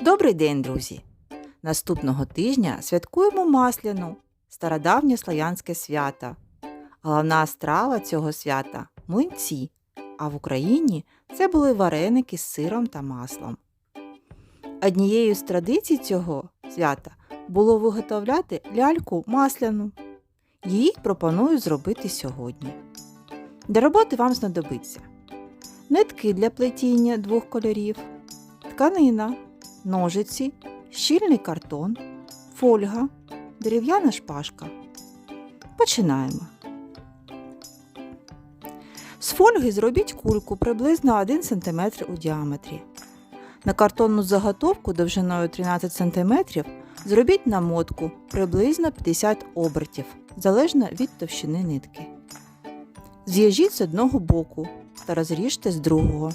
Добрий день, друзі! Наступного тижня святкуємо Масляну, стародавнє слав'янське свято. Головна страва цього свята млинці, а в Україні це були вареники з сиром та маслом. Однією з традицій цього свята було виготовляти ляльку масляну. Її пропоную зробити сьогодні. Для роботи вам знадобиться нитки для плетіння двох кольорів, тканина, ножиці, щільний картон, фольга, дерев'яна шпажка. Починаємо. З фольги зробіть кульку приблизно 1 см у діаметрі. На картонну заготовку довжиною 13 см зробіть намотку приблизно 50 обертів, залежно від товщини нитки. З'їжіть з одного боку та розріжте з другого.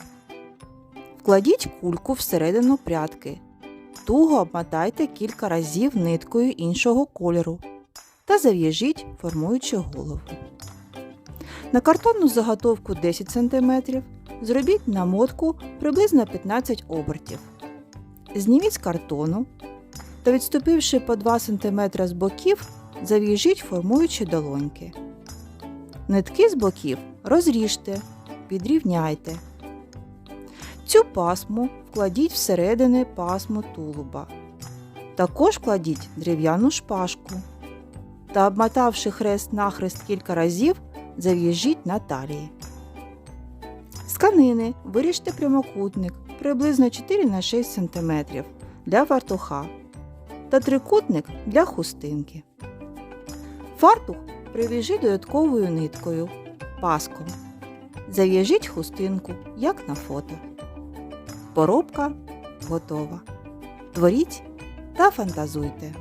Вкладіть кульку всередину прядки. Туго обмотайте кілька разів ниткою іншого кольору та зав'яжіть, формуючи голову. На картонну заготовку 10 см зробіть намотку приблизно 15 обертів. Зніміть з картону та відступивши по 2 см з боків, зав'яжіть, формуючи долоньки. Нитки з боків розріжте, підрівняйте. Цю пасму вкладіть всередини пасму тулуба. Також кладіть дерев'яну шпажку та, обмотавши хрест нахрест кілька разів, зав'яжіть на талії. З тканини виріжте прямокутник приблизно 4 на 6 см для фартуха та трикутник для хустинки. Фартух прив'яжіть додатковою ниткою паском. Зав'яжіть хустинку, як на фото. Поробка готова. Творіть та фантазуйте.